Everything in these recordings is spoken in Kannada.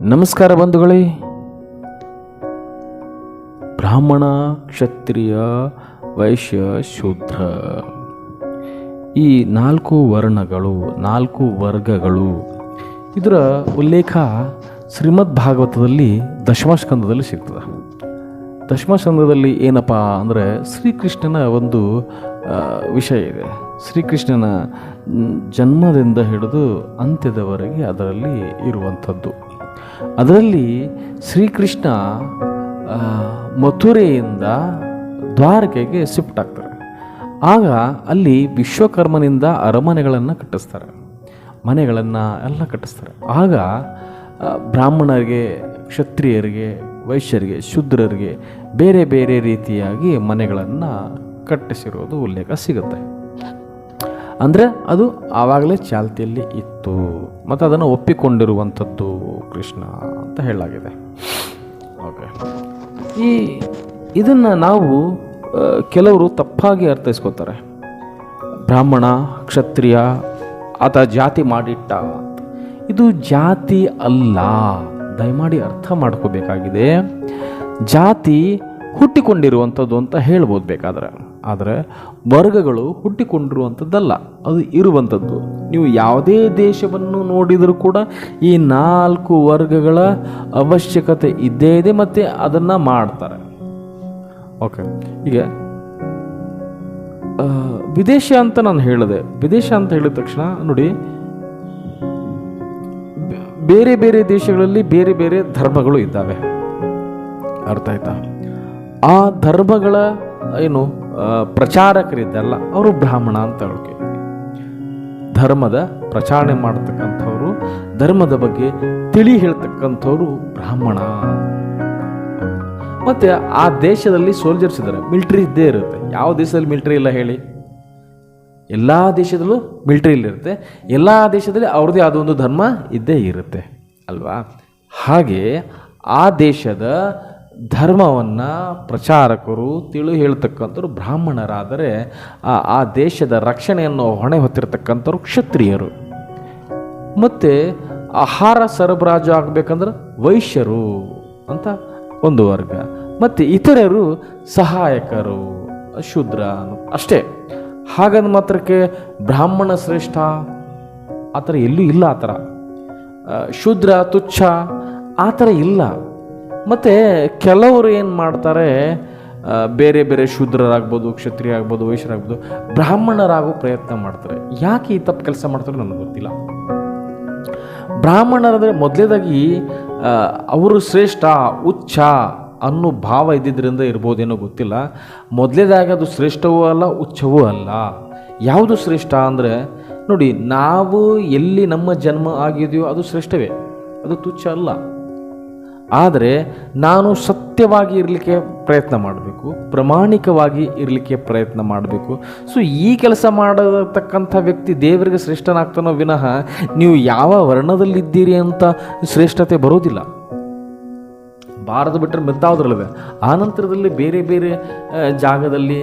ನಮಸ್ಕಾರ ಬಂಧುಗಳೇ. ಬ್ರಾಹ್ಮಣ ಕ್ಷತ್ರಿಯ ವೈಶ್ಯ ಶೂದ್ರ. ಈ ನಾಲ್ಕು ವರ್ಣಗಳು, ನಾಲ್ಕು ವರ್ಗಗಳು, ಇದರ ಉಲ್ಲೇಖ ಶ್ರೀಮದ್ ಭಾಗವತದಲ್ಲಿ ದಶಮಸ್ಕಂದದಲ್ಲಿ ಸಿಗ್ತದೆ. ದಶಮಸ್ಕಂದದಲ್ಲಿ ಏನಪ್ಪ ಅಂದರೆ ಶ್ರೀಕೃಷ್ಣನ ಒಂದು ವಿಷಯ ಇದೆ. ಶ್ರೀಕೃಷ್ಣನ ಜನ್ಮದಿಂದ ಹಿಡಿದು ಅಂತ್ಯದವರೆಗೆ ಅದರಲ್ಲಿ ಇರುವಂಥದ್ದು. ಅದರಲ್ಲಿ ಶ್ರೀಕೃಷ್ಣ ಮಥುರೆಯಿಂದ ದ್ವಾರಕೆಗೆ ಶಿಫ್ಟ್ ಆಗ್ತಾರೆ. ಆಗ ಅಲ್ಲಿ ವಿಶ್ವಕರ್ಮನಿಂದ ಅರಮನೆಗಳನ್ನು ಕಟ್ಟಿಸ್ತಾರೆ. ಮನೆಗಳನ್ನು ಎಲ್ಲ ಕಟ್ಟಿಸ್ತಾರೆ. ಆಗ ಬ್ರಾಹ್ಮಣರಿಗೆ, ಕ್ಷತ್ರಿಯರಿಗೆ, ವೈಶ್ಯರಿಗೆ, ಶುದ್ರರಿಗೆ ಬೇರೆ ಬೇರೆ ರೀತಿಯಾಗಿ ಮನೆಗಳನ್ನು ಕಟ್ಟಿಸಿರೋದು ಉಲ್ಲೇಖ ಸಿಗುತ್ತೆ. ಅಂದರೆ ಅದು ಆವಾಗಲೇ ಚಾಲ್ತಿಯಲ್ಲಿ ಇತ್ತು. ಮತ್ತು ಅದನ್ನು ಒಪ್ಪಿಕೊಂಡಿರುವಂಥದ್ದು ಕೃಷ್ಣ ಅಂತ ಹೇಳಲಾಗಿದೆ. ಓಕೆ ಈ ಇದನ್ನು ನಾವು ಕೆಲವರು ತಪ್ಪಾಗಿ ಅರ್ಥೈಸ್ಕೋತಾರೆ. ಬ್ರಾಹ್ಮಣ, ಕ್ಷತ್ರಿಯ, ಆತ ಜಾತಿ ಮಾಡಿಟ್ಟ ಇದು ಜಾತಿ ಅಲ್ಲ. ದಯಮಾಡಿ ಅರ್ಥ ಮಾಡ್ಕೋಬೇಕಾಗಿದೆ. ಜಾತಿ ಹುಟ್ಟಿಕೊಂಡಿರುವಂಥದ್ದು ಅಂತ ಹೇಳ್ಬೋದು ಬೇಕಾದ್ರೆ. ಆದರೆ ವರ್ಗಗಳು ಹುಟ್ಟಿಕೊಂಡಿರುವಂಥದ್ದಲ್ಲ, ಅದು ಇರುವಂಥದ್ದು. ನೀವು ಯಾವುದೇ ದೇಶವನ್ನು ನೋಡಿದರೂ ಕೂಡ ಈ ನಾಲ್ಕು ವರ್ಗಗಳ ಅವಶ್ಯಕತೆ ಇದ್ದೇ ಇದೆ ಮತ್ತು ಅದನ್ನು ಮಾಡ್ತಾರೆ. ಓಕೆ, ಈಗ ವಿದೇಶ ಅಂತ ನಾನು ಹೇಳಿದೆ. ವಿದೇಶ ಅಂತ ಹೇಳಿದ ತಕ್ಷಣ ನೋಡಿ, ಬೇರೆ ಬೇರೆ ದೇಶಗಳಲ್ಲಿ ಬೇರೆ ಬೇರೆ ಧರ್ಮಗಳು ಇದ್ದಾವೆ. ಅರ್ಥ ಆಯ್ತಾ? ಆ ಧರ್ಮಗಳ, ಏನು ಪ್ರಚಾರಕರಿದ್ದಲ್ಲ, ಅವರು ಬ್ರಾಹ್ಮಣ ಅಂತ ಹೇಳೋಕೆ. ಧರ್ಮದ ಪ್ರಚಾರಣೆ ಮಾಡತಕ್ಕಂಥವ್ರು, ಧರ್ಮದ ಬಗ್ಗೆ ತಿಳಿ ಹೇಳ್ತಕ್ಕಂಥವ್ರು ಬ್ರಾಹ್ಮಣ. ಮತ್ತೆ ಆ ದೇಶದಲ್ಲಿ ಸೋಲ್ಜರ್ಸ್ ಇದ್ದಾರೆ ಮಿಲ್ಟ್ರಿ ಇದ್ದೇ ಇರುತ್ತೆ. ಯಾವ ದೇಶದಲ್ಲಿ ಮಿಲ್ಟ್ರಿ ಇಲ್ಲ ಹೇಳಿ? ಎಲ್ಲ ದೇಶದಲ್ಲೂ ಮಿಲ್ಟ್ರಿ ಇರುತ್ತೆ. ಎಲ್ಲ ದೇಶದಲ್ಲಿ ಅವ್ರದ್ದೇ ಆದ ಒಂದು ಧರ್ಮ ಇದ್ದೇ ಇರುತ್ತೆ, ಅಲ್ವಾ? ಹಾಗೆ ಆ ದೇಶದ ಧರ್ಮವನ್ನು ಪ್ರಚಾರಕರು ತಿಳು ಹೇಳ್ತಕ್ಕಂಥವ್ರು ಬ್ರಾಹ್ಮಣರಾದರೆ ಆ ಆ ದೇಶದ ರಕ್ಷಣೆಯನ್ನು ಹೊಣೆ ಹೊತ್ತಿರತಕ್ಕಂಥವ್ರು ಕ್ಷತ್ರಿಯರು. ಮತ್ತು ಆಹಾರ ಸರಬರಾಜು ಆಗಬೇಕಂದ್ರೆ ವೈಶ್ಯರು ಅಂತ ಒಂದು ವರ್ಗ. ಮತ್ತು ಇತರರು ಸಹಾಯಕರು, ಶೂದ್ರ ಅಷ್ಟೇ. ಹಾಗಂದ ಮಾತ್ರಕ್ಕೆ ಬ್ರಾಹ್ಮಣ ಶ್ರೇಷ್ಠ ಆ ಥರ ಎಲ್ಲೂ ಇಲ್ಲ ಆ ಥರ. ಶೂದ್ರ, ತುಚ್ಛ ಆ ಥರ ಇಲ್ಲ. ಮತ್ತು ಕೆಲವರು ಏನು ಮಾಡ್ತಾರೆ ಬೇರೆ ಬೇರೆ ಶೂದ್ರರಾಗ್ಬೋದು ಕ್ಷತ್ರಿಯ ಆಗ್ಬೋದು ವೈಶ್ಯರಾಗ್ಬೋದು, ಬ್ರಾಹ್ಮಣರಾಗೋ ಪ್ರಯತ್ನ ಮಾಡ್ತಾರೆ. ಯಾಕೆ ಈ ತಪ್ಪು ಕೆಲಸ ಮಾಡ್ತಾರೆ ನನಗೆ ಗೊತ್ತಿಲ್ಲ. ಬ್ರಾಹ್ಮಣರಾದರೆ ಮೊದಲೇದಾಗಿ ಅವರು ಶ್ರೇಷ್ಠ ಉಚ್ಚ ಅನ್ನೋ ಭಾವ ಇದ್ದಿದ್ದರಿಂದ ಇರ್ಬೋದೇನೋ ಗೊತ್ತಿಲ್ಲ. ಮೊದಲೇದಾಗಿ ಅದು ಶ್ರೇಷ್ಠವೂ ಅಲ್ಲ ಉಚ್ಚವೂ ಅಲ್ಲ. ಯಾವುದು ಶ್ರೇಷ್ಠ ಅಂದರೆ, ನೋಡಿ, ನಾವು ಎಲ್ಲಿ ನಮ್ಮ ಜನ್ಮ ಆಗಿದೆಯೋ ಅದು ಶ್ರೇಷ್ಠವೇ. ಅದು ತುಚ್ಛ ಅಲ್ಲ. ಆದರೆ ನಾನು ಸತ್ಯವಾಗಿ ಇರಲಿಕ್ಕೆ ಪ್ರಯತ್ನ ಮಾಡಬೇಕು, ಪ್ರಾಮಾಣಿಕವಾಗಿ ಇರಲಿಕ್ಕೆ ಪ್ರಯತ್ನ ಮಾಡಬೇಕು. ಸೊ ಈ ಕೆಲಸ ಮಾಡತಕ್ಕಂಥ ವ್ಯಕ್ತಿ ದೇವರಿಗೆ ಶ್ರೇಷ್ಠನಾಗ್ತಾನೋ ವಿನಃ ನೀವು ಯಾವ ವರ್ಣದಲ್ಲಿದ್ದೀರಿ ಅಂತ ಶ್ರೇಷ್ಠತೆ ಬರೋದಿಲ್ಲ. ಭಾರತ ಬಿಟ್ಟರೆ ಮಿದ್ದಾವುದ್ರಲ್ಲಿದೆ ಆ ನಂತರದಲ್ಲಿ ಬೇರೆ ಬೇರೆ ಜಾಗದಲ್ಲಿ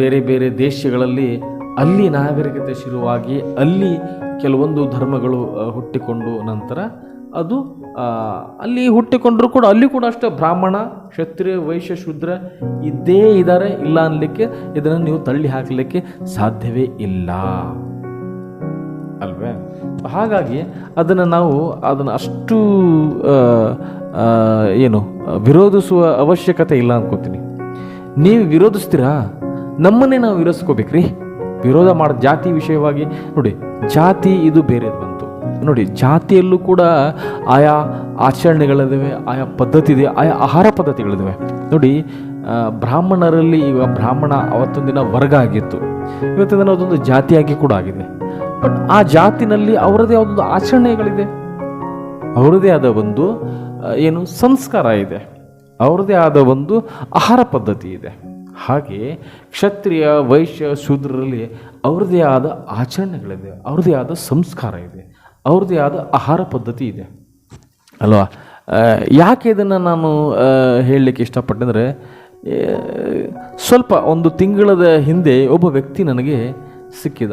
ಬೇರೆ ಬೇರೆ ದೇಶಗಳಲ್ಲಿ ಅಲ್ಲಿ ನಾಗರಿಕತೆ ಶುರುವಾಗಿ ಅಲ್ಲಿ ಕೆಲವೊಂದು ಧರ್ಮಗಳು ಹುಟ್ಟಿಕೊಂಡು ನಂತರ ಅದು ಅಲ್ಲಿ ಹುಟ್ಟಿಕೊಂಡ್ರೂ ಕೂಡ, ಅಲ್ಲಿ ಕೂಡ ಅಷ್ಟೇ ಬ್ರಾಹ್ಮಣ, ಕ್ಷತ್ರಿಯ, ವೈಶ್ಯ, ಶೂದ್ರ ಇದ್ದೇ ಇದ್ದಾರೆ ಇಲ್ಲ ಅನ್ಲಿಕ್ಕೆ ಇದನ್ನು ನೀವು ತಳ್ಳಿ ಹಾಕಲಿಕ್ಕೆ ಸಾಧ್ಯವೇ ಇಲ್ಲ. ಅಲ್ವೇ? ಹಾಗಾಗಿ ಅದನ್ನು ನಾವು ಅದನ್ನು ಅಷ್ಟು ಏನು, ವಿರೋಧಿಸುವ ಅವಶ್ಯಕತೆ ಇಲ್ಲ ಅನ್ಕೋತೀನಿ. ನೀವು ವಿರೋಧಿಸ್ತೀರಾ? ನಮ್ಮನ್ನೇ ನಾವು ವಿರೋಧಿಸ್ಕೋಬೇಕ್ರಿ. ವಿರೋಧ ಮಾಡೋ ಜಾತಿ ವಿಷಯವಾಗಿ, ನೋಡಿ, ಜಾತಿ ಇದು ಬೇರೆ ನೋಡಿ, ಜಾತಿಯಲ್ಲೂ ಕೂಡ ಆಯಾ ಆಚರಣೆಗಳಿದ್ದಾವೆ, ಆಯಾ ಪದ್ಧತಿ ಇದೆ ಆಯಾ ಆಹಾರ ಪದ್ಧತಿಗಳಿದ್ದಾವೆ. ನೋಡಿ ಬ್ರಾಹ್ಮಣರಲ್ಲಿ ಈಗ ಬ್ರಾಹ್ಮಣ ಅವತ್ತೊಂದು ದಿನ ವರ್ಗ ಆಗಿತ್ತು. ಇವತ್ತಿನ ದಿನ ಅದೊಂದು ಜಾತಿಯಾಗಿ ಕೂಡ ಆಗಿದೆ. ಬಟ್ ಆ ಜಾತಿನಲ್ಲಿ ಅವರದೇ ಆದೊಂದು ಆಚರಣೆಗಳಿದೆ. ಅವರದೇ ಆದ ಒಂದು ಏನು ಸಂಸ್ಕಾರ ಇದೆ. ಅವರದೇ ಆದ ಒಂದು ಆಹಾರ ಪದ್ಧತಿ ಇದೆ. ಹಾಗೆ ಕ್ಷತ್ರಿಯ, ವೈಶ್ಯ, ಶೂದ್ರರಲ್ಲಿ ಅವ್ರದ್ದೇ ಆದ ಆಚರಣೆಗಳಿದೆ, ಅವರದೇ ಆದ ಸಂಸ್ಕಾರ ಇದೆ. ಅವ್ರದ್ದೇ ಆದ ಆಹಾರ ಪದ್ಧತಿ ಇದೆ. ಅಲ್ವಾ? ಯಾಕೆ ಇದನ್ನು ನಾನು ಹೇಳಲಿಕ್ಕೆ ಇಷ್ಟಪಟ್ಟೆ ಅಂದರೆ ಸ್ವಲ್ಪ ಒಂದು ತಿಂಗಳದ ಹಿಂದೆ ಒಬ್ಬ ವ್ಯಕ್ತಿ ನನಗೆ ಸಿಕ್ಕಿದ.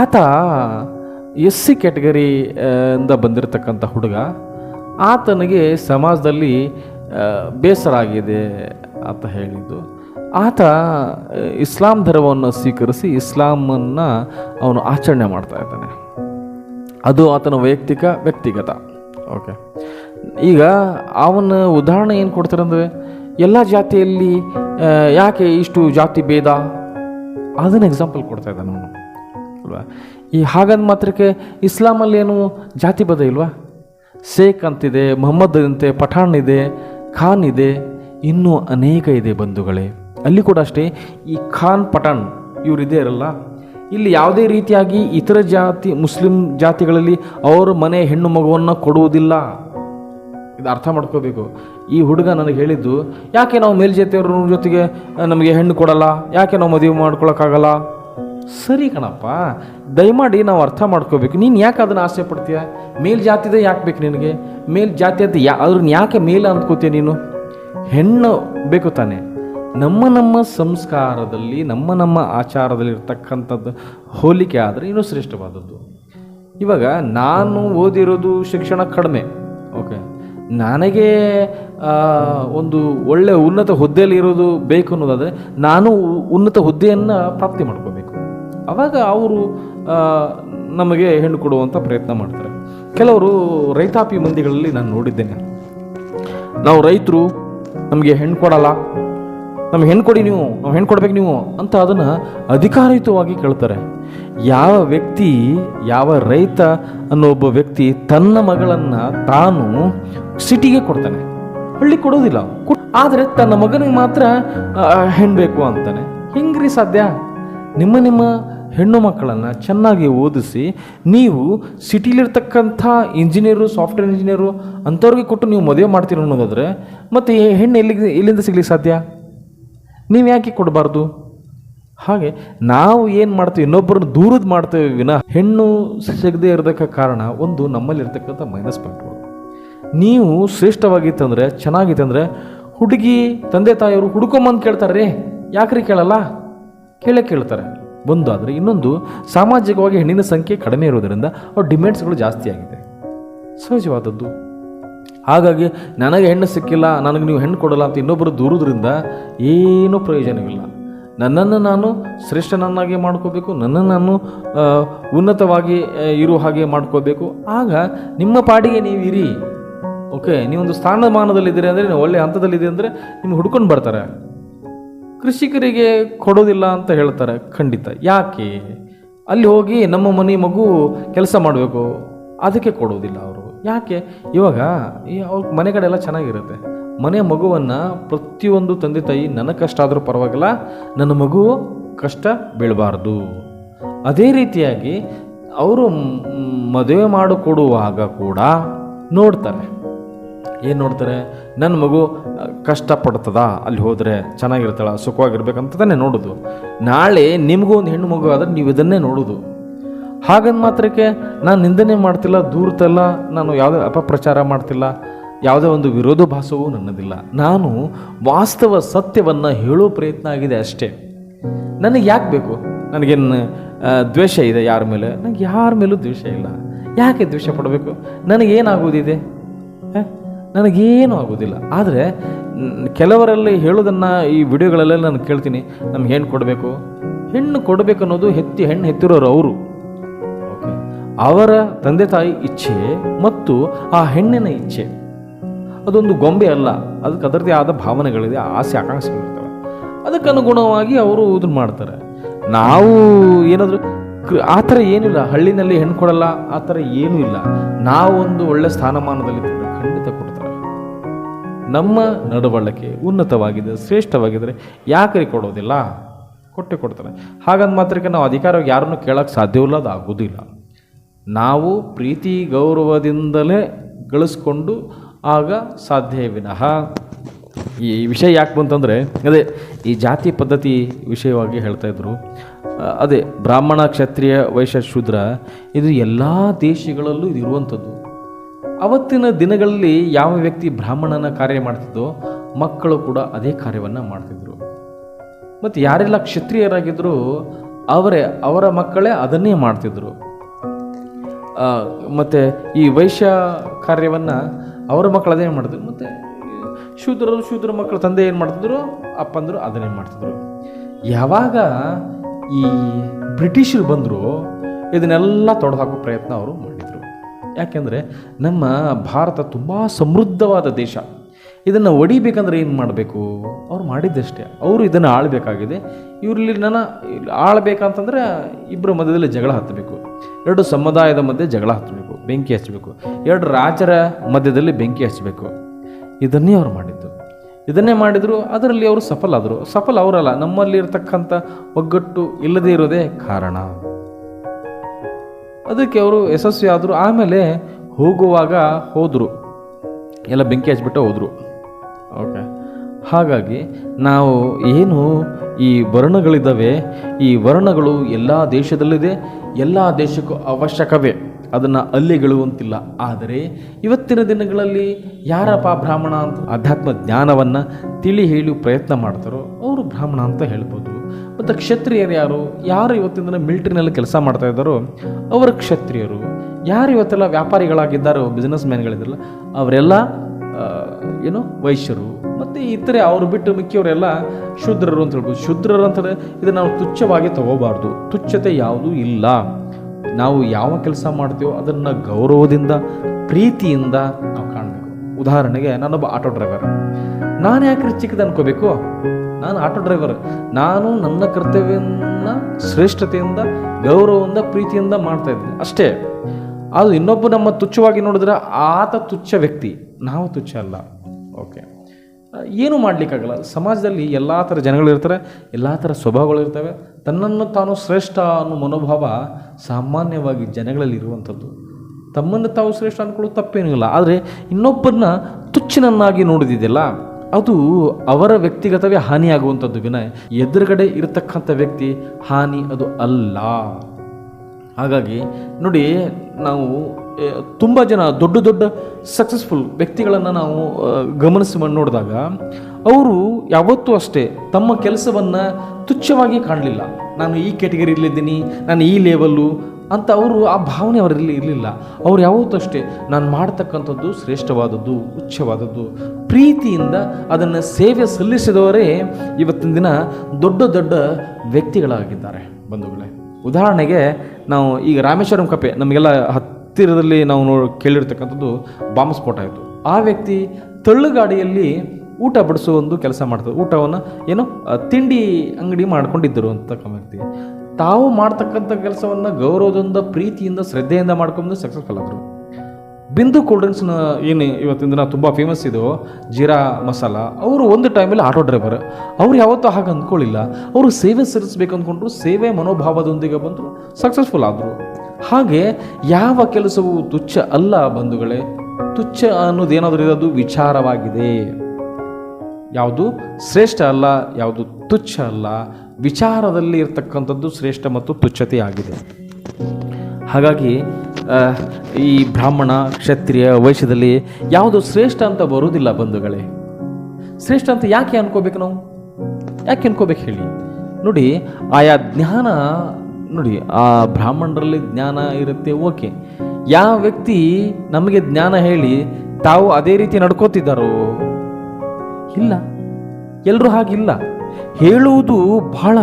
ಆತ ಎಸ್ ಸಿ ಕ್ಯಾಟಗರಿ ಇಂದ ಬಂದಿರತಕ್ಕಂಥ ಹುಡುಗ. ಆತನಿಗೆ ಸಮಾಜದಲ್ಲಿ ಬೇಸರ ಆಗಿದೆ ಅಂತ ಹೇಳಿದ್ದು. ಆತ ಇಸ್ಲಾಂ ಧರ್ಮವನ್ನು ಸ್ವೀಕರಿಸಿ ಇಸ್ಲಾಮನ್ನು ಅವನು ಆಚರಣೆ ಮಾಡ್ತಾ ಇದ್ದಾನೆ. ಅದು ಆತನ ವೈಯಕ್ತಿಕ ವ್ಯಕ್ತಿಗತ. ಓಕೆ. ಈಗ ಅವನ ಉದಾಹರಣೆ ಏನು ಕೊಡ್ತಾರೆ ಅಂದರೆ ಎಲ್ಲ ಜಾತಿಯಲ್ಲಿ ಯಾಕೆ ಇಷ್ಟು ಜಾತಿ ಭೇದ? ಅದನ್ನು ಎಕ್ಸಾಂಪಲ್ ಕೊಡ್ತಾ ಇದ್ದಾನೆ ಅವನು. ಅಲ್ವಾ? ಈ ಹಾಗಂದ ಮಾತ್ರಕ್ಕೆ ಇಸ್ಲಾಮಲ್ಲಿ ಏನು ಜಾತಿ ಭೇದ ಇಲ್ವಾ? ಶೇಖ್ ಅಂತಿದೆ ಮೊಹಮ್ಮದ್ ಅಂತೆ ಪಠಾಣ್ ಇದೆ ಖಾನ್ ಇದೆ ಇನ್ನೂ ಅನೇಕ ಇದೆ ಬಂಧುಗಳೇ. ಅಲ್ಲಿ ಕೂಡ ಅಷ್ಟೇ ಈ ಖಾನ್ ಪಠಾಣ್ ಇವರು ಇದೇ ಇರಲ್ಲ. ಇಲ್ಲಿ ಯಾವುದೇ ರೀತಿಯಾಗಿ ಇತರ ಜಾತಿ, ಮುಸ್ಲಿಂ ಜಾತಿಗಳಲ್ಲಿ ಅವರ ಮನೆ ಹೆಣ್ಣು ಮಗುವನ್ನು ಕೊಡುವುದಿಲ್ಲ. ಇದು ಅರ್ಥ ಮಾಡ್ಕೋಬೇಕು. ಈ ಹುಡುಗ ನನಗೆ ಹೇಳಿದ್ದು, ಯಾಕೆ ನಾವು ಮೇಲ್ಜಾತಿಯವ್ರ ಜೊತೆಗೆ ನಮಗೆ ಹೆಣ್ಣು ಕೊಡಲ್ಲ? ಯಾಕೆ ನಾವು ಮದುವೆ ಮಾಡ್ಕೊಳಕ್ಕಾಗಲ್ಲ? ಸರಿ ಕಣಪ್ಪ. ದಯಮಾಡಿ ನಾವು ಅರ್ಥ ಮಾಡ್ಕೋಬೇಕು. ನೀನು ಯಾಕೆ ಅದನ್ನು ಆಸೆ ಪಡ್ತೀಯ? ಮೇಲ್ ಜಾತಿದೆ ಯಾಕೆ ಬೇಕು ನಿನಗೆ? ಮೇಲ್ ಜಾತಿ ಅಂತ ಯಾ ಅದ್ರನ್ನ ಯಾಕೆ ಮೇಲೆ ಅಂದ್ಕೋತೀಯ ನೀನು? ಹೆಣ್ಣು ಬೇಕು ತಾನೆ. ನಮ್ಮ ನಮ್ಮ ಸಂಸ್ಕಾರದಲ್ಲಿ, ನಮ್ಮ ನಮ್ಮ ಆಚಾರದಲ್ಲಿ ಇರ್ತಕ್ಕಂಥದ್ದು ಹೋಲಿಕೆ ಆದರೆ ಇನ್ನೂ ಶ್ರೇಷ್ಠವಾದದ್ದು. ಇವಾಗ ನಾನು ಓದಿರೋದು ಶಿಕ್ಷಣ ಕಡಿಮೆ ಓಕೆ ನನಗೆ ಒಂದು ಒಳ್ಳೆ ಉನ್ನತ ಹುದ್ದೆಯಲ್ಲಿ ಇರೋದು ಬೇಕು ಅನ್ನೋದಾದರೆ ನಾನು ಉನ್ನತ ಹುದ್ದೆಯನ್ನು ಪ್ರಾಪ್ತಿ ಮಾಡ್ಕೋಬೇಕು. ಆವಾಗ ಅವರು ನಮಗೆ ಹೆಣ್ಣು ಕೊಡುವಂಥ ಪ್ರಯತ್ನ ಮಾಡ್ತಾರೆ. ಕೆಲವರು ರೈತಾಪಿ ಮಂದಿಗಳಲ್ಲಿ ನಾನು ನೋಡಿದ್ದೇನೆ. ನಾವು ರೈತರು ನಮಗೆ ಹೆಣ್ಣು ಕೊಡಲ್ಲ ನಮ್ಗೆ ಹೆಣ್ಣು ಕೊಡಿ ನೀವು ನಾವು ಹೆಣ್ಣು ಕೊಡ್ಬೇಕು ನೀವು ಅಂತ ಅದನ್ನು ಅಧಿಕಾರಯುತವಾಗಿ ಕೇಳ್ತಾರೆ. ಯಾವ ವ್ಯಕ್ತಿ, ಯಾವ ರೈತ ಅನ್ನೋ ಒಬ್ಬ ವ್ಯಕ್ತಿ ತನ್ನ ಮಗಳನ್ನು ತಾನು ಸಿಟಿಗೆ ಕೊಡ್ತಾನೆ. ಹಳ್ಳಿ ಕೊಡೋದಿಲ್ಲ. ಆದರೆ ತನ್ನ ಮಗನಿಗೆ ಮಾತ್ರ ಹೆಣ್ಣು ಬೇಕು ಅಂತಾನೆ. ಹೆಂಗ್ರಿ ಸಾಧ್ಯ? ನಿಮ್ಮ ನಿಮ್ಮ ಹೆಣ್ಣು ಮಕ್ಕಳನ್ನು ಚೆನ್ನಾಗಿ ಓದಿಸಿ, ನೀವು ಸಿಟಿಲಿರ್ತಕ್ಕಂಥ ಇಂಜಿನಿಯರು, ಸಾಫ್ಟ್ವೇರ್ ಇಂಜಿನಿಯರು ಅಂಥವ್ರಿಗೆ ಕೊಟ್ಟು ನೀವು ಮದುವೆ ಮಾಡ್ತೀರ ಅನ್ನೋದಾದರೆ, ಮತ್ತು ಹೆಣ್ಣು ಎಲ್ಲಿಗೆ ಎಲ್ಲಿಂದ ಸಿಗ್ಲಿಕ್ಕೆ ಸಾಧ್ಯ? ನೀವು ಯಾಕೆ ಕೊಡಬಾರ್ದು? ಹಾಗೆ ನಾವು ಏನು ಮಾಡ್ತೀವಿ, ಇನ್ನೊಬ್ಬರನ್ನ ದೂರದ ಮಾಡ್ತೇವೆ ವಿನ ಹೆಣ್ಣು ಸಿಗದೇ ಇರತಕ್ಕ ಕಾರಣ ಒಂದು ನಮ್ಮಲ್ಲಿರ್ತಕ್ಕಂಥ ಮೈನಸ್ ಪಾಯಿಂಟ್ಗಳು ನೀವು ಶ್ರೇಷ್ಠವಾಗಿತ್ತಂದರೆ ಚೆನ್ನಾಗಿತ್ತಂದರೆ ಹುಡುಗಿ, ತಂದೆ, ತಾಯಿಯವರು ಹುಡುಕೊಂಬಂದು ಕೇಳ್ತಾರೆ ಯಾಕ್ರಿ ಕೇಳಲ್ಲ? ಕೇಳೇ ಕೇಳ್ತಾರೆ. ಒಂದು ಆದರೆ ಇನ್ನೊಂದು, ಸಾಮಾಜಿಕವಾಗಿ ಹೆಣ್ಣಿನ ಸಂಖ್ಯೆ ಕಡಿಮೆ ಇರೋದರಿಂದ ಅವ್ರ ಡಿಮ್ಯಾಂಡ್ಸ್ಗಳು ಜಾಸ್ತಿ ಆಗಿದೆ. ಸಹಜವಾದದ್ದು. ಹಾಗಾಗಿ ನನಗೆ ಹೆಣ್ಣು ಸಿಕ್ಕಿಲ್ಲ, ನನಗೆ ನೀವು ಹೆಣ್ಣು ಕೊಡಲ್ಲ ಅಂತ ಇನ್ನೊಬ್ಬರು ದೂರೋದ್ರಿಂದ ಏನೂ ಪ್ರಯೋಜನವಿಲ್ಲ. ನನ್ನನ್ನು ನಾನು ಶ್ರೇಷ್ಠನನ್ನಾಗಿ ಮಾಡ್ಕೋಬೇಕು, ನನ್ನನ್ನು ನಾನು ಉನ್ನತವಾಗಿ ಇರೋ ಹಾಗೆ ಮಾಡ್ಕೋಬೇಕು. ಆಗ ನಿಮ್ಮ ಪಾಡಿಗೆ ನೀವು ಇರಿ ಓಕೆ ನೀವೊಂದು ಸ್ಥಾನಮಾನದಲ್ಲಿದ್ದೀರಿ ಅಂದರೆ, ನೀವು ಒಳ್ಳೆಯ ಹಂತದಲ್ಲಿದೆ ಅಂದರೆ ನಿಮ್ಗೆ ಹುಡ್ಕೊಂಡು ಬರ್ತಾರೆ. ಕೃಷಿಕರಿಗೆ ಕೊಡೋದಿಲ್ಲ ಅಂತ ಹೇಳ್ತಾರೆ, ಖಂಡಿತ. ಯಾಕೆ? ಅಲ್ಲಿ ಹೋಗಿ ನಮ್ಮ ಮನೆ ಮಗು ಕೆಲಸ ಮಾಡಬೇಕು, ಅದಕ್ಕೆ ಕೊಡೋದಿಲ್ಲ ಅವರು. ಯಾಕೆ? ಇವಾಗ ಈ ಅವ್ರ ಮನೆ ಕಡೆ ಎಲ್ಲ ಚೆನ್ನಾಗಿರುತ್ತೆ. ಮನೆ ಮಗುವನ್ನು ಪ್ರತಿಯೊಂದು ತಂದೆ ತಾಯಿ ನನಗೆ ಕಷ್ಟ ಆದರೂ ಪರವಾಗಿಲ್ಲ, ನನ್ನ ಮಗು ಕಷ್ಟ ಬೀಳಬಾರ್ದು. ಅದೇ ರೀತಿಯಾಗಿ ಅವರು ಮದುವೆ ಮಾಡಿಕೊಡುವಾಗ ಕೂಡ ನೋಡ್ತಾರೆ. ಏನು ನೋಡ್ತಾರೆ? ನನ್ನ ಮಗು ಕಷ್ಟಪಡ್ತದ ಅಲ್ಲಿ ಹೋದರೆ ಚೆನ್ನಾಗಿರ್ತಾಳ? ಸುಖವಾಗಿರ್ಬೇಕಂತದನ್ನೇ ನೋಡೋದು. ನಾಳೆ ನಿಮಗೂ ಒಂದು ಹೆಣ್ಣು ಮಗು ಆದರೆ ನೀವು ಇದನ್ನೇ ನೋಡೋದು. ಹಾಗಂದ ಮಾತ್ರಕ್ಕೆ ನಾನು ನಿಂದನೆ ಮಾಡ್ತಿಲ್ಲ ದೂರ್ತಲ್ಲ ನಾನು ಯಾವುದೇ ಅಪಪ್ರಚಾರ ಮಾಡ್ತಿಲ್ಲ, ಯಾವುದೇ ಒಂದು ವಿರೋಧ ಭಾಸವೂ ನನ್ನದಿಲ್ಲ. ನಾನು ವಾಸ್ತವ ಸತ್ಯವನ್ನು ಹೇಳೋ ಪ್ರಯತ್ನ ಆಗಿದೆ ಅಷ್ಟೇ. ನನಗೆ ಯಾಕೆ ಬೇಕು? ನನಗೇನು ದ್ವೇಷ ಇದೆ ಯಾರ ಮೇಲೆ? ನನಗೆ ಯಾರ ಮೇಲೂ ದ್ವೇಷ ಇಲ್ಲ. ಯಾಕೆ ದ್ವೇಷ ಪಡಬೇಕು? ನನಗೇನಾಗೋದಿದೆ? ನನಗೇನು ಆಗೋದಿಲ್ಲ. ಆದರೆ ಕೆಲವರಲ್ಲಿ ಹೇಳೋದನ್ನು ಈ ವಿಡಿಯೋಗಳಲ್ಲೆಲ್ಲ ನಾನು ಕೇಳ್ತೀನಿ. ನಮ್ಗೆ ಹೆಣ್ಣು ಕೊಡಬೇಕು? ಹೆಣ್ಣು ಕೊಡಬೇಕು ಅನ್ನೋದು ಹೆತ್ತಿ ಹೆಣ್ಣು ಹೆತ್ತಿರೋರು ಅವರು. ಅವರ ತಂದೆ ತಾಯಿ ಇಚ್ಛೆ ಮತ್ತು ಆ ಹೆಣ್ಣಿನ ಇಚ್ಛೆ. ಅದೊಂದು ಗೊಂಬೆ ಅಲ್ಲ ಅದಕ್ಕೆ ಅದರದೇ ಆದ ಭಾವನೆಗಳಿದೆ ಆಸೆ ಆಕಾಂಕ್ಷೆಗಳಿರ್ತವೆ ಅದಕ್ಕೆ ಅನುಗುಣವಾಗಿ ಅವರು ಇದನ್ನು ಮಾಡ್ತಾರೆ. ನಾವು ಏನಾದರೂ ಆ ಥರ ಏನಿಲ್ಲ, ಹಳ್ಳಿನಲ್ಲಿ ಹೆಣ್ಣು ಕೊಡಲ್ಲ, ಆ ಥರ ಏನೂ ಇಲ್ಲ. ನಾವೊಂದು ಒಳ್ಳೆ ಸ್ಥಾನಮಾನದಲ್ಲಿ ಖಂಡಿತ ಕೊಡ್ತಾರೆ. ನಮ್ಮ ನಡವಳಿಕೆ ಉನ್ನತವಾಗಿದೆ ಶ್ರೇಷ್ಠವಾಗಿದ್ದರೆ ಯಾಕರಿ ಕೊಡೋದಿಲ್ಲ? ಕೊಟ್ಟೆ ಕೊಡ್ತಾರೆ. ಹಾಗಂದ ಮಾತ್ರಕ್ಕೆ ನಾವು ಅಧಿಕಾರವಾಗಿ ಯಾರನ್ನು ಕೇಳೋಕ್ಕೆ ಸಾಧ್ಯವಿಲ್ಲ ಅದು ಆಗೋದಿಲ್ಲ. ನಾವು ಪ್ರೀತಿ ಗೌರವದಿಂದಲೇ ಗಳಿಸ್ಕೊಂಡು ಆಗ ಸಾಧ್ಯ ವಿನಃ. ಈ ವಿಷಯ ಯಾಕೆ ಬಂತಂದರೆ, ಅದೇ ಈ ಜಾತಿ ಪದ್ಧತಿ ವಿಷಯವಾಗಿ ಹೇಳ್ತಾ ಇದ್ರು. ಅದೇ ಬ್ರಾಹ್ಮಣ ಕ್ಷತ್ರಿಯ ವೈಶ್ಯ ಶೂದ್ರ, ಇದು ಎಲ್ಲ ದೇಶಗಳಲ್ಲೂ ಇರುವಂಥದ್ದು. ಅವತ್ತಿನ ದಿನಗಳಲ್ಲಿ ಯಾವ ವ್ಯಕ್ತಿ ಬ್ರಾಹ್ಮಣನ ಕಾರ್ಯ ಮಾಡ್ತಿದ್ದೋ, ಮಕ್ಕಳು ಕೂಡ ಅದೇ ಕಾರ್ಯವನ್ನು ಮಾಡ್ತಿದ್ರು. ಮತ್ತು ಯಾರೆಲ್ಲ ಕ್ಷತ್ರಿಯರಾಗಿದ್ದರೂ ಅವರೇ, ಅವರ ಮಕ್ಕಳೇ ಅದನ್ನೇ ಮಾಡ್ತಿದ್ರು. ಮತ್ತು ಈ ವೈಶ್ಯ ಕಾರ್ಯವನ್ನು ಅವರ ಮಕ್ಕಳು ಅದೇ ಮಾಡಿದ್ರು ಮತ್ತು ಶೂದ್ರರು ಶೂದ್ರ ಮಕ್ಕಳ ತಂದೆ ಏನು ಮಾಡ್ತಿದ್ರು? ಅಪ್ಪಂದರು ಅದನ್ನೇ ಮಾಡ್ತಿದ್ರು. ಯಾವಾಗ ಈ ಬ್ರಿಟಿಷರು ಬಂದರು, ಇದನ್ನೆಲ್ಲ ತೊಡೆದು ಹಾಕೋ ಪ್ರಯತ್ನ ಅವರು ಮಾಡಿದರು. ಯಾಕೆಂದರೆ ನಮ್ಮ ಭಾರತ ತುಂಬ ಸಮೃದ್ಧವಾದ ದೇಶ. ಇದನ್ನು ಒಡಿಬೇಕಂದ್ರೆ ಏನು ಮಾಡಬೇಕು? ಅವ್ರು ಮಾಡಿದ್ದಷ್ಟೇ. ಅವರು ಇದನ್ನು ಆಳಬೇಕಾಗಿದೆ. ಇವರಲ್ಲಿ ನನ್ನ ಆಳ್ಬೇಕಂತಂದ್ರೆ ಇಬ್ಬರ ಮಧ್ಯದಲ್ಲಿ ಜಗಳ ಹತ್ತಬೇಕು. ಎರಡು ಸಮುದಾಯದ ಮಧ್ಯೆ ಜಗಳ ಹಚ್ಚಬೇಕು ಬೆಂಕಿ ಹಚ್ಚಬೇಕು. ಎರಡು ರಾಜರ ಮಧ್ಯದಲ್ಲಿ ಬೆಂಕಿ ಹಚ್ಚಬೇಕು. ಇದನ್ನೇ ಅವ್ರು ಮಾಡಿದ್ದು. ಇದನ್ನೇ ಮಾಡಿದರು ಅದರಲ್ಲಿ ಅವರು ಸಫಲ ಆದರು ಸಫಲ ಅವರಲ್ಲ ನಮ್ಮಲ್ಲಿ ಇರತಕ್ಕಂಥ ಒಗ್ಗಟ್ಟು ಇಲ್ಲದೇ ಇರೋದೇ ಕಾರಣ. ಅದಕ್ಕೆ ಅವರು ಯಶಸ್ವಿ ಆದರು ಆಮೇಲೆ ಹೋಗುವಾಗ ಹೋದರು. ಎಲ್ಲ ಬೆಂಕಿ ಹಚ್ಬಿಟ್ಟು ಹೋದರು. ಓಕೆ ಹಾಗಾಗಿ ನಾವು ಏನು ಈ ವರ್ಣಗಳಿದ್ದಾವೆ ಈ ವರ್ಣಗಳು ಎಲ್ಲ ದೇಶದಲ್ಲಿದೆ ಎಲ್ಲ ದೇಶಕ್ಕೂ ಅವಶ್ಯಕವೇ. ಅದನ್ನು ಅಲ್ಲಿಗೆಳುವಂತಿಲ್ಲ ಆದರೆ ಇವತ್ತಿನ ದಿನಗಳಲ್ಲಿ ಯಾರಪ್ಪ ಬ್ರಾಹ್ಮಣ ಅಂತ ಅಧ್ಯಾತ್ಮ ಜ್ಞಾನವನ್ನು ತಿಳಿ ಹೇಳಿ ಪ್ರಯತ್ನ ಮಾಡ್ತಾರೋ ಅವರು ಬ್ರಾಹ್ಮಣ ಅಂತ ಹೇಳ್ಬೋದು. ಮತ್ತು ಕ್ಷತ್ರಿಯರು ಯಾರು? ಯಾರು ಇವತ್ತಿನ ದಿನ ಮಿಲ್ಟ್ರಿನಲ್ಲಿ ಕೆಲಸ ಮಾಡ್ತಾ ಇದ್ದಾರೋ ಅವರು ಕ್ಷತ್ರಿಯರು. ಯಾರು ಇವತ್ತೆಲ್ಲ ವ್ಯಾಪಾರಿಗಳಾಗಿದ್ದಾರೋ ಬಿಸ್ನೆಸ್ ಮ್ಯಾನ್ಗಳಿದ್ದಾರಲ್ಲ ಅವರೆಲ್ಲ ಏನು, ವೈಶ್ಯರು. ಮತ್ತು ಇತರೆ ಅವ್ರು ಬಿಟ್ಟು ಮಿಕ್ಕಿಯವರೆಲ್ಲ ಶೂದ್ರರು ಅಂತ ಹೇಳ್ಬೋದು. ಶೂದ್ರರು ಅಂತಂದರೆ ಇದು ನಾವು ತುಚ್ಛವಾಗಿ ತಗೋಬಾರ್ದು. ತುಚ್ಛತೆ ಯಾವುದೂ ಇಲ್ಲ. ನಾವು ಯಾವ ಕೆಲಸ ಮಾಡ್ತೀವೋ ಅದನ್ನು ಗೌರವದಿಂದ, ಪ್ರೀತಿಯಿಂದ ನಾವು ಕಾಣಬೇಕು. ಉದಾಹರಣೆಗೆ ನಾನೊಬ್ಬ ಆಟೋ ಡ್ರೈವರ್. ನಾನು ಯಾಕೆ ಚಿಕ್ಕದ ಅನ್ಕೋಬೇಕು? ನಾನು ಆಟೋ ಡ್ರೈವರ್. ನಾನು ನನ್ನ ಕರ್ತವ್ಯವನ್ನು ಶ್ರೇಷ್ಠತೆಯಿಂದ, ಗೌರವದಿಂದ, ಪ್ರೀತಿಯಿಂದ ಮಾಡ್ತಾ ಇದ್ದೀನಿ. ಅಷ್ಟೇ. ಅದು ಇನ್ನೊಬ್ಬ ನಮ್ಮ ತುಚ್ಛವಾಗಿ ನೋಡಿದ್ರೆ ಆತ ತುಚ್ಛ ವ್ಯಕ್ತಿ. ನಾವು ತುಚ್ಛ ಅಲ್ಲ. ಓಕೆ. ಏನು ಮಾಡಲಿಕ್ಕಾಗಲ್ಲ. ಸಮಾಜದಲ್ಲಿ ಎಲ್ಲ ಥರ ಜನಗಳಿರ್ತಾರೆ ಎಲ್ಲ ಥರ ಸ್ವಭಾವಗಳು ಇರ್ತವೆ. ತನ್ನನ್ನು ತಾನು ಶ್ರೇಷ್ಠ ಅನ್ನೋ ಮನೋಭಾವ ಸಾಮಾನ್ಯವಾಗಿ ಜನಗಳಲ್ಲಿ ಇರುವಂಥದ್ದು. ತಮ್ಮನ್ನು ತಾವು ಶ್ರೇಷ್ಠ ಅನ್ಕೊಳ್ಳೋದು ತಪ್ಪೇನೂ ಇಲ್ಲ. ಆದರೆ ಇನ್ನೊಬ್ಬರನ್ನ ತುಚ್ಚಿನನ್ನಾಗಿ ನೋಡಿದಿದೆಯಲ್ಲ, ಅದು ಅವರ ವ್ಯಕ್ತಿಗತವೇ ಹಾನಿಯಾಗುವಂಥದ್ದು ವಿನಯ. ಎದುರುಗಡೆ ಇರತಕ್ಕಂಥ ವ್ಯಕ್ತಿ ಹಾನಿ ಅದು ಅಲ್ಲ. ಹಾಗಾಗಿ ನೋಡಿ ನಾವು ತುಂಬ ಜನ ದೊಡ್ಡ ದೊಡ್ಡ ಸಕ್ಸಸ್ಫುಲ್ ವ್ಯಕ್ತಿಗಳನ್ನು ನಾವು ಗಮನಿಸಿ ನೋಡಿದಾಗ ಅವರು ಯಾವತ್ತೂ ಅಷ್ಟೇ ತಮ್ಮ ಕೆಲಸವನ್ನು ತುಚ್ಛವಾಗಿ ಕಾಣಲಿಲ್ಲ. ನಾನು ಈ ಕ್ಯಾಟಗರಿಯಲ್ಲಿದ್ದೀನಿ ನಾನು ಈ ಲೆವೆಲ್ಲು ಅಂತ ಅವರು ಆ ಭಾವನೆ ಅವರಲ್ಲಿ ಇರಲಿಲ್ಲ. ಅವ್ರು ಯಾವತ್ತೂ ಅಷ್ಟೇ, ನಾನು ಮಾಡ್ತಕ್ಕಂಥದ್ದು ಶ್ರೇಷ್ಠವಾದದ್ದು ಉಚ್ಚವಾದದ್ದು ಪ್ರೀತಿಯಿಂದ ಅದನ್ನು ಸೇವೆ ಸಲ್ಲಿಸಿದವರೇ ಇವತ್ತಿನ ದಿನ ದೊಡ್ಡ ದೊಡ್ಡ ವ್ಯಕ್ತಿಗಳಾಗಿದ್ದಾರೆ ಬಂಧುಗಳೇ. ಉದಾಹರಣೆಗೆ ನಾವು ಈಗ ರಾಮೇಶ್ವರಂ ಕಪೆ, ನಮಗೆಲ್ಲ ಹತ್ತಿರದಲ್ಲಿ ನಾವು ನೋ ಕೇಳಿರ್ತಕ್ಕಂಥದ್ದು ಬಾಂಬ್ ಸ್ಫೋಟ ಆಯಿತು. ಆ ವ್ಯಕ್ತಿ ತಳ್ಳುಗಾಡಿಯಲ್ಲಿ ಊಟ ಬಡಿಸೋ ಒಂದು ಕೆಲಸ ಮಾಡ್ತಾರೆ ಊಟವನ್ನು ಏನು ತಿಂಡಿ ಅಂಗಡಿ ಮಾಡ್ಕೊಂಡಿದ್ದರು ಅಂತಕ್ಕಂಥ ವ್ಯಕ್ತಿ. ತಾವು ಮಾಡ್ತಕ್ಕಂಥ ಕೆಲಸವನ್ನು ಗೌರವದಿಂದ, ಪ್ರೀತಿಯಿಂದ, ಶ್ರದ್ಧೆಯಿಂದ ಮಾಡ್ಕೊಂಡು ಸಕ್ಸಸ್ಫುಲ್ ಆದರು. ಬಿಂದು ಕೂಲ್ ಡ್ರಿಂಕ್ಸ್ನ ಏನು ಇವತ್ತಿನ ದಿನ ತುಂಬ ಫೇಮಸ್ ಇದು, ಜೀರಾ ಮಸಾಲ. ಅವರು ಒಂದು ಟೈಮಲ್ಲಿ ಆಟೋ ಡ್ರೈವರ್ ಅವ್ರು ಯಾವತ್ತೂ ಹಾಗೆ ಅಂದ್ಕೊಳ್ಳಿಲ್ಲ. ಅವರು ಸೇವೆ ಸಲ್ಲಿಸಬೇಕು ಅಂದ್ಕೊಂಡ್ರು ಸೇವೆ ಮನೋಭಾವದೊಂದಿಗೆ ಬಂದರು ಸಕ್ಸಸ್ಫುಲ್ ಆದರು. ಹಾಗೆ ಯಾವ ಕೆಲಸವು ತುಚ್ಛ ಅಲ್ಲ ಬಂಧುಗಳೇ. ತುಚ್ಛ ಅನ್ನೋದೇನಾದರೂ ಇರೋದು ವಿಚಾರವಾಗಿದೆ. ಯಾವುದು ಶ್ರೇಷ್ಠ ಅಲ್ಲ, ಯಾವುದು ತುಚ್ಛ ಅಲ್ಲ ವಿಚಾರದಲ್ಲಿ ಇರ್ತಕ್ಕಂಥದ್ದು ಶ್ರೇಷ್ಠ ಮತ್ತು ತುಚ್ಛತೆ ಆಗಿದೆ. ಹಾಗಾಗಿ ಈ ಬ್ರಾಹ್ಮಣ, ಕ್ಷತ್ರಿಯ ವೈಶ್ಯದಲ್ಲಿ ಯಾವುದು ಶ್ರೇಷ್ಠ ಅಂತ ಬರುವುದಿಲ್ಲ ಬಂಧುಗಳೇ. ಶ್ರೇಷ್ಠ ಅಂತ ಯಾಕೆ ಅನ್ಕೋಬೇಕು ನಾವು? ಯಾಕೆ ಅನ್ಕೋಬೇಕು ಹೇಳಿ? ನೋಡಿ, ಆಯಾ ಜ್ಞಾನ, ನೋಡಿ, ಆ ಬ್ರಾಹ್ಮಣರಲ್ಲಿ ಜ್ಞಾನ ಇರುತ್ತೆ, ಓಕೆ. ಯಾವ ವ್ಯಕ್ತಿ ನಮಗೆ ಜ್ಞಾನ ಹೇಳಿ ತಾವು ಅದೇ ರೀತಿ ನಡ್ಕೋತಿದ್ದಾರೋ? ಇಲ್ಲ. ಎಲ್ಲರೂ ಹಾಗಿಲ್ಲ. ಹೇಳುವುದು ಬಹಳ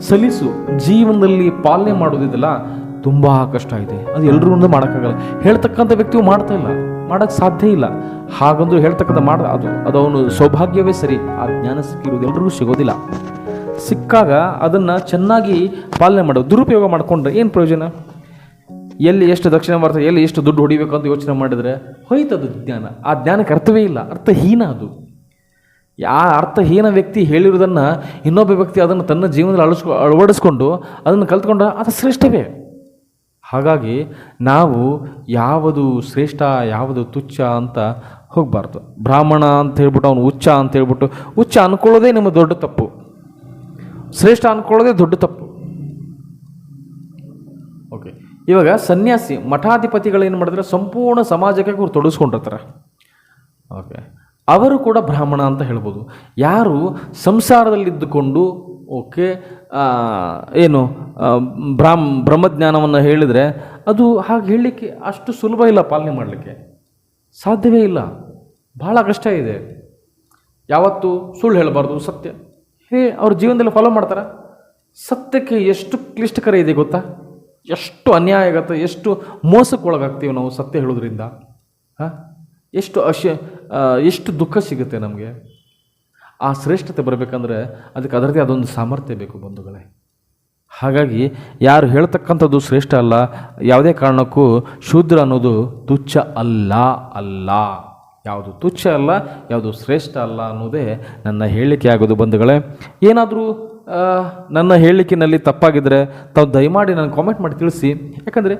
ಸಲೀಸು. ಜೀವನದಲ್ಲಿ ಪಾಲನೆ ಮಾಡೋದಿದೆಲ್ಲ ತುಂಬ ಕಷ್ಟ ಇದೆ. ಅದು ಎಲ್ಲರೂ ಒಂದು ಮಾಡೋಕ್ಕಾಗಲ್ಲ. ಹೇಳ್ತಕ್ಕಂಥ ವ್ಯಕ್ತಿಯು ಮಾಡ್ತಾ ಇಲ್ಲ. ಮಾಡೋಕ್ಕೆ ಸಾಧ್ಯ ಇಲ್ಲ. ಹಾಗಂದು ಹೇಳ್ತಕ್ಕಂಥ ಮಾಡ, ಅದು ಅದು ಅವನು ಸೌಭಾಗ್ಯವೇ ಸರಿ. ಆ ಜ್ಞಾನ ಸಿಕ್ಕಿರೋದು ಎಲ್ರಿಗೂ ಸಿಗೋದಿಲ್ಲ. ಸಿಕ್ಕಾಗ ಅದನ್ನು ಚೆನ್ನಾಗಿ ಪಾಲನೆ ಮಾಡೋದು ದುರುಪಯೋಗ ಮಾಡಿಕೊಂಡ್ರೆ ಏನು ಪ್ರಯೋಜನ? ಎಲ್ಲಿ ಎಷ್ಟು ದಕ್ಷಿಣ ಭಾರತ, ಎಲ್ಲಿ ಎಷ್ಟು ದುಡ್ಡು ಹೊಡಿಬೇಕು ಅಂತ ಯೋಚನೆ ಮಾಡಿದರೆ ಹೋಯ್ತದು ಜ್ಞಾನ. ಆ ಜ್ಞಾನಕ್ಕೆ ಅರ್ಥವೇ ಇಲ್ಲ. ಅರ್ಥಹೀನ ಅದು. ಯಾ ಅರ್ಥಹೀನ ವ್ಯಕ್ತಿ ಹೇಳಿರೋದನ್ನು ಇನ್ನೊಬ್ಬ ವ್ಯಕ್ತಿ ಅದನ್ನು ತನ್ನ ಜೀವನದಲ್ಲಿ ಅಳಿಸ್ಕೊ ಅಳವಡಿಸ್ಕೊಂಡು ಅದನ್ನು ಕಲ್ತ್ಕೊಂಡ್ರೆ ಅದು ಶ್ರೇಷ್ಠವೇ. ಹಾಗಾಗಿ ನಾವು ಯಾವುದು ಶ್ರೇಷ್ಠ, ಯಾವುದು ತುಚ್ಛ ಅಂತ ಹೋಗಬಾರ್ದು. ಬ್ರಾಹ್ಮಣ ಅಂತ ಹೇಳ್ಬಿಟ್ಟು ಅವನು ಉಚ್ಚ ಅಂತ ಹೇಳ್ಬಿಟ್ಟು ಉಚ್ಚ ಅನ್ಕೊಳ್ಳೋದೇ ನಿಮ್ಮ ದೊಡ್ಡ ತಪ್ಪು. ಶ್ರೇಷ್ಠ ಅನ್ಕೊಳ್ಳೋದೇ ದೊಡ್ಡ ತಪ್ಪು. ಓಕೆ, ಇವಾಗ ಸನ್ಯಾಸಿ ಮಠಾಧಿಪತಿಗಳೇನು ಮಾಡಿದ್ರೆ ಸಂಪೂರ್ಣ ಸಮಾಜಕ್ಕೆ ಅವ್ರು ತೊಡಸ್ಕೊಂಡಿರ್ತಾರೆ. ಓಕೆ ಅವರು ಕೂಡ ಬ್ರಾಹ್ಮಣ ಅಂತ ಹೇಳ್ಬೋದು. ಯಾರು ಸಂಸಾರದಲ್ಲಿದ್ದುಕೊಂಡು, ಓಕೆ ಏನು ಬ್ರಾಹ್ಮ ಬ್ರಾಹ್ಮ್ ಬ್ರಹ್ಮಜ್ಞಾನವನ್ನು ಹೇಳಿದರೆ ಅದು ಹಾಗೆ ಹೇಳಲಿಕ್ಕೆ ಅಷ್ಟು ಸುಲಭ ಇಲ್ಲ ಪಾಲನೆ ಮಾಡಲಿಕ್ಕೆ. ಸಾಧ್ಯವೇ ಇಲ್ಲ. ಭಾಳ ಕಷ್ಟ ಇದೆ. ಯಾವತ್ತು ಸುಳ್ಳು ಹೇಳಬಾರ್ದು, ಸತ್ಯ. ಹೇ, ಅವ್ರ ಜೀವನದಲ್ಲಿ ಫಾಲೋ ಮಾಡ್ತಾರೆ? ಸತ್ಯಕ್ಕೆ ಎಷ್ಟು ಕ್ಲಿಷ್ಟಕರ ಇದೆ ಗೊತ್ತಾ? ಎಷ್ಟು ಅನ್ಯಾಯ ಆಗತ್ತೆ ಎಷ್ಟು ಮೋಸಕ್ಕೊಳಗಾಗ್ತೀವಿ ನಾವು ಸತ್ಯ ಹೇಳೋದ್ರಿಂದ. ಹಾಂ? ಎಷ್ಟು ಅಶ ಎಷ್ಟು ದುಃಖ ಸಿಗುತ್ತೆ ನಮಗೆ? ಆ ಶ್ರೇಷ್ಠತೆ ಬರಬೇಕಂದ್ರೆ ಅದಕ್ಕೆ ಅದರದೇ ಅದೊಂದು ಸಾಮರ್ಥ್ಯ ಬೇಕು ಬಂಧುಗಳೇ. ಹಾಗಾಗಿ ಯಾರು ಹೇಳ್ತಕ್ಕಂಥದ್ದು ಶ್ರೇಷ್ಠ ಅಲ್ಲ, ಯಾವುದೇ ಕಾರಣಕ್ಕೂ ಶೂದ್ರ ಅನ್ನೋದು ತುಚ್ಛ ಅಲ್ಲ ಅಲ್ಲ. ಯಾವುದು ತುಚ್ಛ ಅಲ್ಲ, ಯಾವುದು ಶ್ರೇಷ್ಠ ಅಲ್ಲ ಅನ್ನೋದೇ ನನ್ನ ಹೇಳಿಕೆ ಆಗೋದು ಬಂಧುಗಳೇ. ಏನಾದರೂ ನನ್ನ ಹೇಳಿಕೆಯಲ್ಲಿ ತಪ್ಪಾಗಿದ್ದರೆ ತಾವು ದಯಮಾಡಿ ನಾನು ಕಾಮೆಂಟ್ ಮಾಡಿ ತಿಳಿಸಿ. ಯಾಕಂದರೆ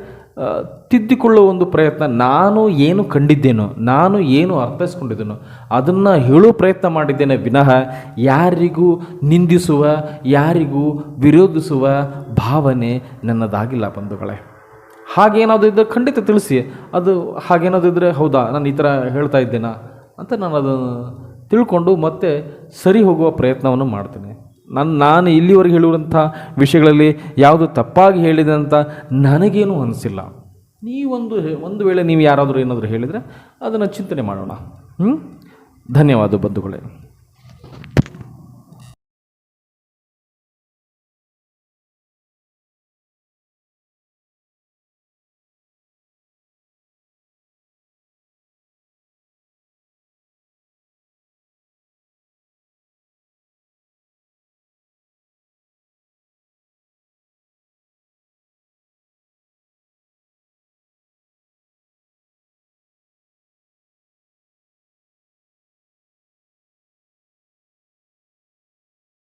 ತಿದ್ದಿಕೊಳ್ಳುವ ಒಂದು ಪ್ರಯತ್ನ, ನಾನು ಏನು ಕಂಡಿದ್ದೇನೋ, ನಾನು ಏನು ಅರ್ಥೈಸ್ಕೊಂಡಿದ್ದೇನೋ, ಅದನ್ನು ಹೇಳೋ ಪ್ರಯತ್ನ ಮಾಡಿದ್ದೇನೆ ವಿನಃ ಯಾರಿಗೂ ನಿಂದಿಸುವ, ಯಾರಿಗೂ ವಿರೋಧಿಸುವ ಭಾವನೆ ನನ್ನದಾಗಿಲ್ಲ ಬಂಧುಗಳೇ. ಹಾಗೇನಾದರೂ ಇದ್ದರೆ ಖಂಡಿತ ತಿಳಿಸಿ. ಅದು ಹಾಗೇನಾದರೂ ಇದ್ದರೆ ಹೌದಾ, ನಾನು ಈ ಥರ ಹೇಳ್ತಾ ಇದ್ದೇನಾ ಅಂತ ನಾನು ಅದನ್ನು ತಿಳ್ಕೊಂಡು ಮತ್ತೆ ಸರಿ ಹೋಗುವ ಪ್ರಯತ್ನವನ್ನು ಮಾಡ್ತೇನೆ. ನಾನು ನಾನು ಇಲ್ಲಿವರೆಗೆ ಹೇಳುವಂಥ ವಿಷಯಗಳಲ್ಲಿ ಯಾವುದು ತಪ್ಪಾಗಿ ಹೇಳಿದೆ ಅಂತ ನನಗೇನು ಅನಿಸಿಲ್ಲ. ನೀವೊಂದು ಒಂದು ವೇಳೆ ನೀವು ಯಾರಾದರೂ ಏನಾದರೂ ಹೇಳಿದರೆ ಅದನ್ನು ಚಿಂತನೆ ಮಾಡೋಣ. ಹ್ಞೂ ಧನ್ಯವಾದ ಬಂಧುಗಳೇ.